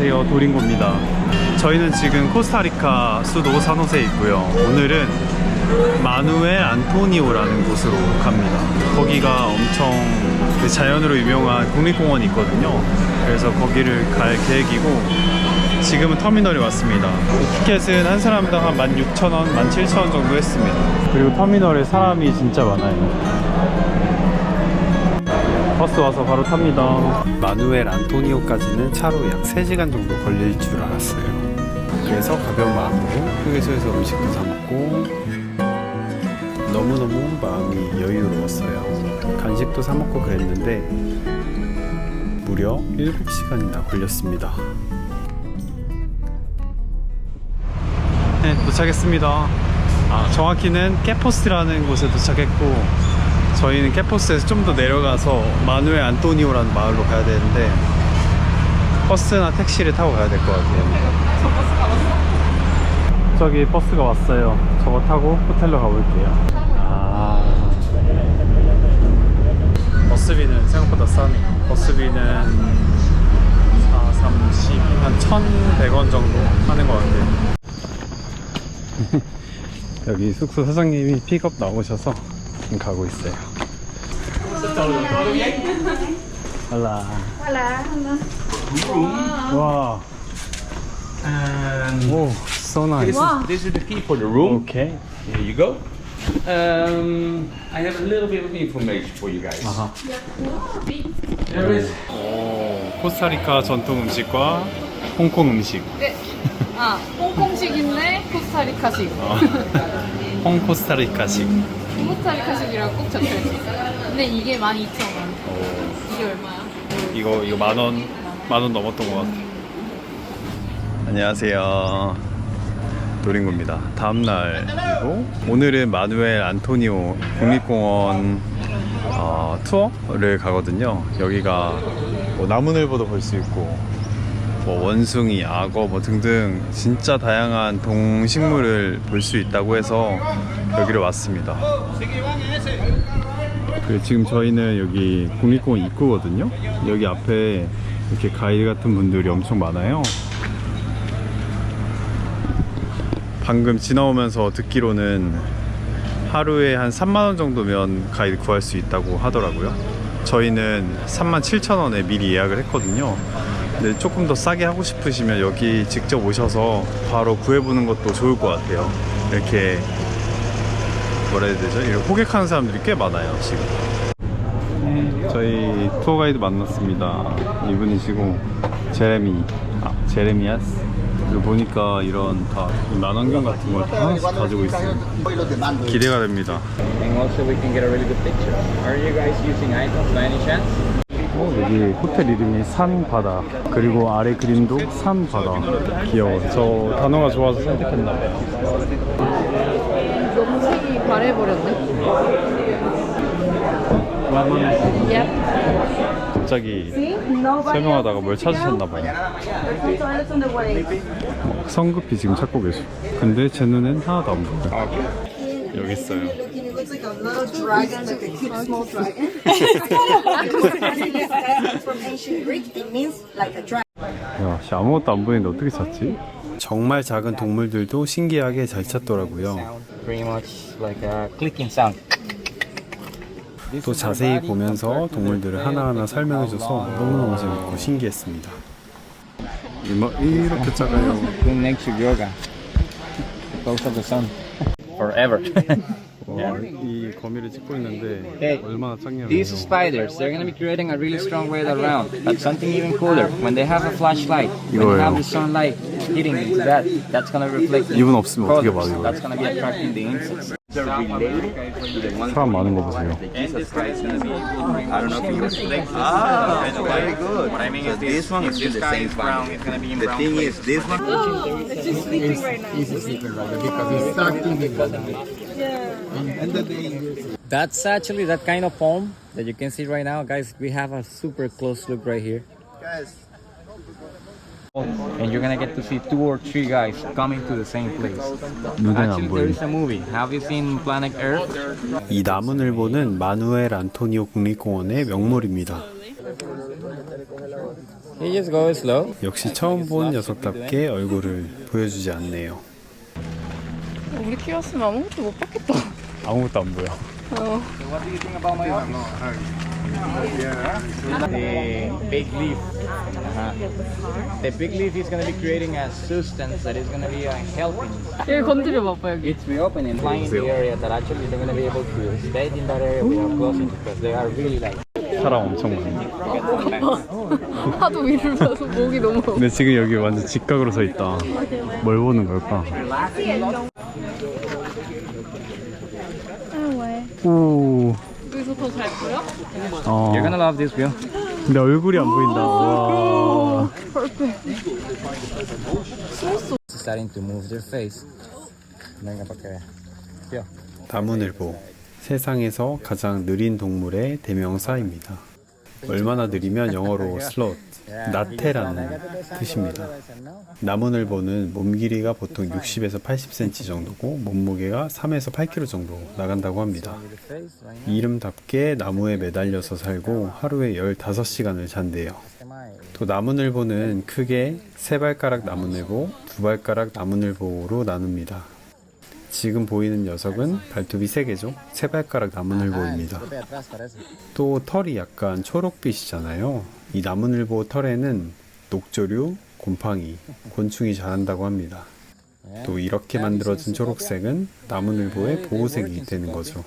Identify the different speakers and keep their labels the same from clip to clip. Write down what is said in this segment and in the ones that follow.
Speaker 1: 안녕하세요. 도링고입니다. 저희는 지금 코스타리카 수도 산호세에 있고요. 오늘은 마누엘 안토니오라는 곳으로 갑니다. 거기가 엄청 그 자연으로 유명한 국립공원이 있거든요. 그래서 거기를 갈 계획이고 지금은 터미널에 왔습니다. 티켓은 한 사람당 한 16,000원, 17,000원 정도 했습니다. 그리고 터미널에 사람이 진짜 많아요 버스 와서 바로 탑니다. 마누엘 안토니오까지는 차로 약 3시간 정도 걸릴 줄 알았어요. 그래서 가벼운 마음으로 휴게소에서 음식도 사 먹고 너무너무 마음이 여유로웠어요. 간식도 사 먹고 그랬는데 무려 7시간이나 걸렸습니다. 네, 도착했습니다. 아, 정확히는 깨포스라는 곳에 도착했고 저희는 캐포스에서 좀 더 내려가서 마누엘 안토니오라는 마을로 가야 되는데 버스나 택시를 타고 가야 될 것 같아요. 저기 버스가 왔어요. 저거 타고 호텔로 가볼게요. 아 버스비는 생각보다 싸네요. 버스비는 4, 30, 한 1,100원 정도 하는 것 같아요. 여기 숙소 사장님이 픽업 나오셔서 지금 가고 있어요. 할라.
Speaker 2: Hola.
Speaker 1: 와.
Speaker 3: And
Speaker 1: 오, so nice.
Speaker 3: this, is, this is the key for the room.
Speaker 1: 오케이.
Speaker 3: Here you go. Um, I have a little bit of information for you guys.
Speaker 1: 아하.
Speaker 3: There is
Speaker 1: 오, 코스타리카 전통 음식과 홍콩 음식.
Speaker 2: 네. 아, 홍콩식인데 코스타리카식.
Speaker 1: 어. 홍코스타리카식.
Speaker 2: 코스타리카식이라고 꼭 적혀있어. 근데 이게 12,000원. 이게 얼마야?
Speaker 1: 이거 이거 만 원, 만 원 넘었던 것 같아. 안녕하세요. 노린구입니다. 다음 날이고 오늘은 마누엘 안토니오 국립공원 어, 투어를 가거든요. 여기가 뭐 나무늘보도 볼 수 있고 뭐 원숭이, 악어 뭐 등등 진짜 다양한 동식물을 볼 수 있다고 해서 여기로 왔습니다. 그 지금 저희는 여기 국립공원 입구거든요. 여기 앞에 이렇게 가이드 같은 분들이 엄청 많아요. 방금 지나오면서 듣기로는 하루에 한 3만 원 정도면 가이드 구할 수 있다고 하더라고요. 저희는 3만 7천 원에 미리 예약을 했거든요. 근데 조금 더 싸게 하고 싶으시면 여기 직접 오셔서 바로 구해보는 것도 좋을 것 같아요. 이렇게 뭐라 해야 되죠? 이렇게 호객하는 사람들이 꽤 많아요, 지금. 저희 투어 가이드 만났습니다. 이분이시고 제레미, 아 제레미아스. 그리고 보니까 이런 다 만원경 같은 걸 다 하나씩 가지고 있어요. 기대가 됩니다.
Speaker 4: And also we can get a really good picture. Are you guys using iPhones by any chance?
Speaker 1: 어, 여기 호텔 이름이 산바다 그리고 아래 그림도 산바다 귀여워. 저 단어가 좋아서 선택했나봐요.
Speaker 2: 색이 바래버렸네. Yep.
Speaker 1: 갑자기 설명하다가 뭘 찾으셨나봐요. 성급히 지금 찾고 계셔. 근데 제 눈엔 하나도 안 보여. 여기 있어요.
Speaker 5: It looks like a little dragon, like a cute small dragon. From ancient Greek, it means like a dragon.
Speaker 1: 야, 씨, 아무것도 안 보이는데 어떻게 찾지? 정말 작은 동물들도 신기하게 잘 찾더라고요. 또 자세히 보면서 동물들을 하나하나 설명해줘서 너무너무 재밌고 신기했습니다. 이마, 이렇게 작아요.
Speaker 4: Forever.
Speaker 1: 와, 이 거미를 찍고 있는데
Speaker 4: Hey,
Speaker 1: 얼마나 작냐면
Speaker 4: These spiders, they're gonna be creating a really strong wave around. But something even cooler, when they have a flashlight, when you have the sunlight hitting into that, that's gonna reflect the
Speaker 1: 이분 없으면 어떻게 봐
Speaker 4: colors.
Speaker 1: 이거?
Speaker 4: That's gonna be attracting the insects.
Speaker 1: 사람 많은 거 보세요.
Speaker 4: And this guy is gonna be, I don't know if you reflect this. Ah, very good. What I mean is this, one is this guy is brown, it's gonna be in brown thing is this one. That's actually that kind of palm that you can see right now, guys. We have a super close look right here. And you're gonna get to see two or three guys coming to the same place. Actually, there is a movie. Have you seen Planet Earth?
Speaker 1: 이 나무늘보는 마누엘 안토니오 국립공원의 명물입니다.
Speaker 4: He just goes slow.
Speaker 1: 역시 처음 본 녀석답게 얼굴을 보여주지 않네요.
Speaker 2: 우리 키웠으면 아무것도 못 받겠다.
Speaker 1: 아무것도 안 보여.
Speaker 2: 어.
Speaker 4: The big leaf. Uh-huh. The big leaf is going to be creating a substance that is going to be uh, helping.
Speaker 2: 여기 건드려 봐봐 여기.
Speaker 4: It's reopening, flying in the area that actually they're going to be able to stay in that area without closing because they are really like.
Speaker 1: 사람 엄청 많네.
Speaker 2: 하도 위를 봐서 목이 너무.
Speaker 1: 근데 지금 여기 완전 직각으로 서 있다. 뭘 보는 걸까? 오.
Speaker 2: 여기서 더 잘 보여?
Speaker 1: 어.
Speaker 4: You're to love this view.
Speaker 1: 근데 얼굴이 안 보인다. 와.
Speaker 4: Starting to move their face. Venga para que vea. Tío.
Speaker 1: 다문을보 세상에서 가장 느린 동물의 대명사입니다. 얼마나 느리면 영어로 슬롯, 나태라는 뜻입니다. 나무늘 보는 몸 길이가 보통 60에서 80cm 정도고 몸무게가 3에서 8kg 정도 나간다고 합니다. 이름답게 나무에 매달려서 살고 하루에 15시간을 잔대요. 또 나무늘보는 크게 세 발가락 나무늘보, 두 발가락 나무늘보로 나눕니다. 지금 보이는 녀석은 발톱이 세 개죠. 세 발가락 나무늘보입니다. 또 털이 약간 초록빛이잖아요. 이 나무늘보 털에는 녹조류, 곰팡이, 곤충이 자란다고 합니다. 또 이렇게 만들어진 초록색은 나무늘보의 보호색이 되는 거죠.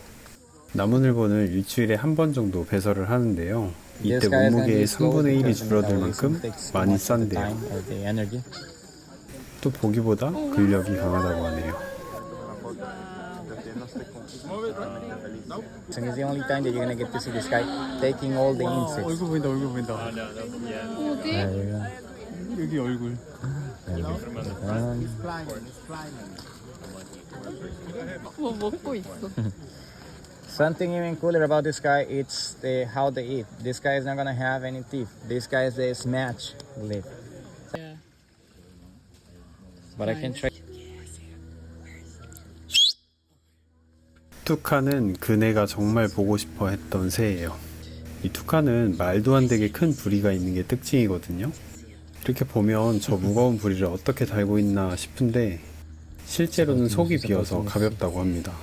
Speaker 1: 나무늘보는 일주일에 한 번 정도 배설을 하는데요. 이때 몸무게의 3분의 1이 줄어들 만큼 많이
Speaker 4: energy.
Speaker 1: 또 보기보다 근력이 강하다고 하네요.
Speaker 4: So it's the only time that you're gonna get to see this guy taking all the insects.
Speaker 1: 보인다, 얼굴 보인다.
Speaker 2: 어디?
Speaker 4: There you go.
Speaker 1: 여기 얼굴.
Speaker 4: Um,
Speaker 2: 뭐 먹고 있어.
Speaker 4: something even cooler about this guy, it's the how they eat. This guy is not gonna have any teeth. This guy is the smash lip.
Speaker 2: Yeah.
Speaker 4: But I can try.
Speaker 1: 투카는 그네가 정말 보고 싶어 했던 새예요. 이 투카는 말도 안 되게 큰 부리가 있는 게 특징이거든요. 이렇게 보면 저 무거운 부리를 어떻게 달고 있나 싶은데 실제로는 속이 비어서 가볍다고 합니다.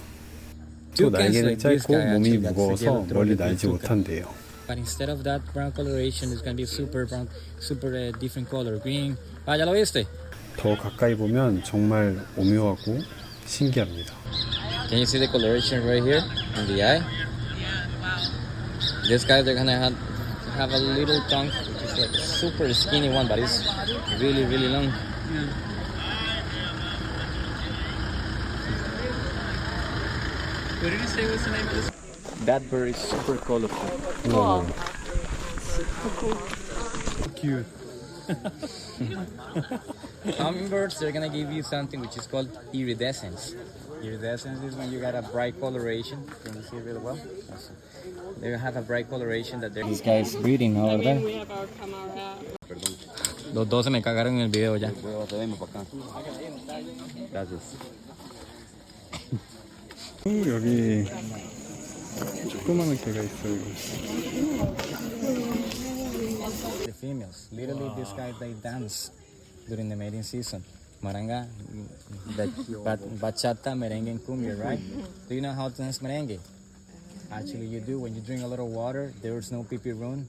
Speaker 1: 또 날개는 짧고 몸이 무거워서 멀리 날지 못한대요.
Speaker 4: But instead of that brown coloration, it's gonna be super brown, super uh, different color, green. Ah, ya lo viste?
Speaker 1: 더 가까이 보면 정말 오묘하고 신기합니다.
Speaker 4: Can you see the coloration right here on the eye? Yeah, wow. This guy, they're gonna have, have a little tongue, which is like a super skinny one, but it's really, really long.
Speaker 2: What did you say was the name of this?
Speaker 4: That bird is super colorful.
Speaker 2: 와.
Speaker 1: Cute.
Speaker 4: Hummingbirds, they're gonna give you something which is called iridescence. Iridescence is when you got a bright coloration. Can you see it really well? Yes. They have a bright coloration that they're... This guy is breeding over there.
Speaker 2: We have our camera.
Speaker 4: Los dos se me cagaron en el video ya. Gracias.
Speaker 1: 여기 조그마한 개가 있어 여기.
Speaker 4: The females, literally these guys they dance during the mating season. Maranga, ba- ba- bachata, merengue, and cumbia, right? Do you know how to dance merengue? Actually, you do. When you drink a little water, there's no pee room.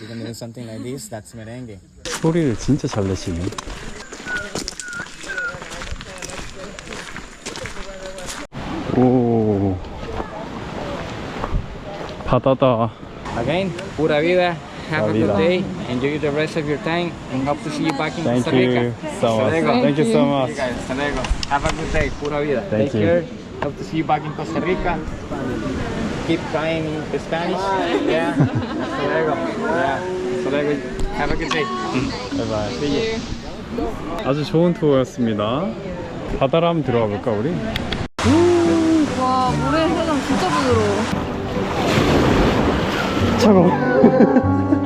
Speaker 4: You're gonna do something like this. That's merengue.
Speaker 1: 소리를 진짜 잘 내시네. 오. 바다다.
Speaker 4: Again, pura vida. Have a
Speaker 1: vida.
Speaker 4: good day. Enjoy the rest of your time, and hope to see you back in
Speaker 1: Thank
Speaker 4: Costa Rica.
Speaker 1: you so much. Thank you so much.
Speaker 4: Okay, guys, hasta luego. Have a good day. Pura vida.
Speaker 1: Thank
Speaker 4: Take
Speaker 1: you.
Speaker 4: care. Hope to see you back in Costa Rica. Keep trying in Spanish. Yeah. Hasta luego. Yeah. Hasta luego. Have a good day.
Speaker 1: 바이바이. 아주 좋은 투어였습니다. 바다로 한번 들어가 볼까 우리?
Speaker 2: 와, 모래 해장 진짜 부드러워.
Speaker 1: 차가워.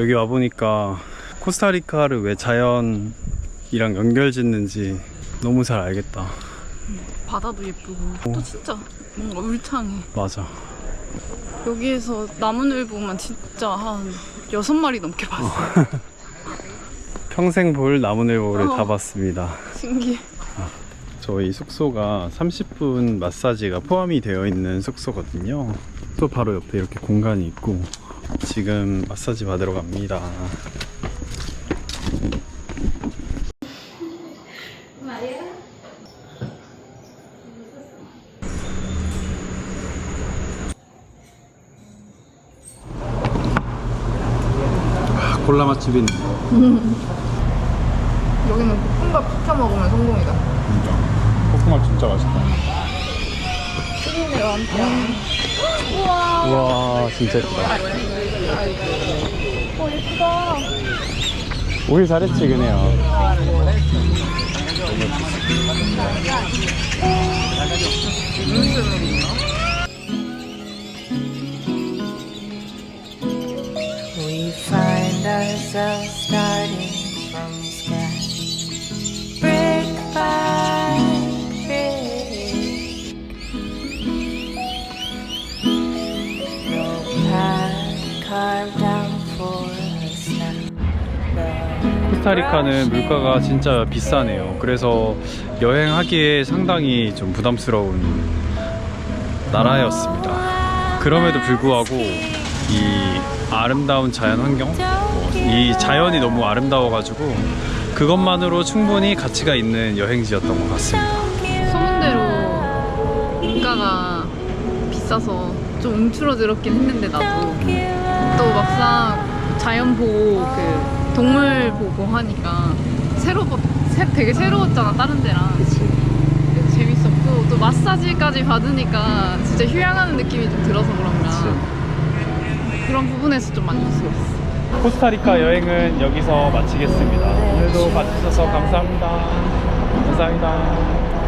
Speaker 1: 여기 와 보니까 코스타리카를 왜 자연이랑 연결 짓는지 너무 잘 알겠다.
Speaker 2: 바다도 예쁘고 또 진짜 뭔가 울창해.
Speaker 1: 맞아.
Speaker 2: 여기에서 나무늘보만 진짜 한 여섯 마리 넘게 봤어.
Speaker 1: 평생 볼 나무늘보를
Speaker 2: 어.
Speaker 1: 다 봤습니다.
Speaker 2: 신기해.
Speaker 1: 저희 숙소가 30분 마사지가 포함이 되어 있는 숙소거든요. 또 바로 옆에 이렇게 공간이 있고 지금 마사지 받으러 갑니다. 아, 콜라 맛집이네.
Speaker 2: 여기는 볶음밥 시켜 먹으면 성공이다.
Speaker 1: 진짜. 볶음밥 진짜 맛있다.
Speaker 2: 튀김이랑 함께.
Speaker 1: 우와, 진짜 예쁘다.
Speaker 2: 어, 예쁘다.
Speaker 1: 오길 잘했지, 그네요.
Speaker 6: We find ourselves starting from scratch, brick by
Speaker 1: 코스타리카는 물가가 진짜 비싸네요. 그래서 여행하기에 상당히 좀 부담스러운 나라였습니다. 그럼에도 불구하고 이 아름다운 자연 환경, 뭐이 자연이 너무 아름다워가지고 그것만으로 충분히 가치가 있는 여행지였던 것 같습니다.
Speaker 2: 소문대로 물가가 비싸서 좀 움츠러들었긴 했는데 나도 또 막상 자연 보고 그 동물 보고 하니까 새로 새, 되게 새로웠잖아 다른 데랑. 그래서 재밌었고 또 마사지까지 받으니까 진짜 휴양하는 느낌이 좀 들어서 그런가. 그런 부분에서 좀 만족스러웠어.
Speaker 1: 코스타리카 여행은 여기서 마치겠습니다. 오늘도 봐주셔서 감사합니다. 감사합니다.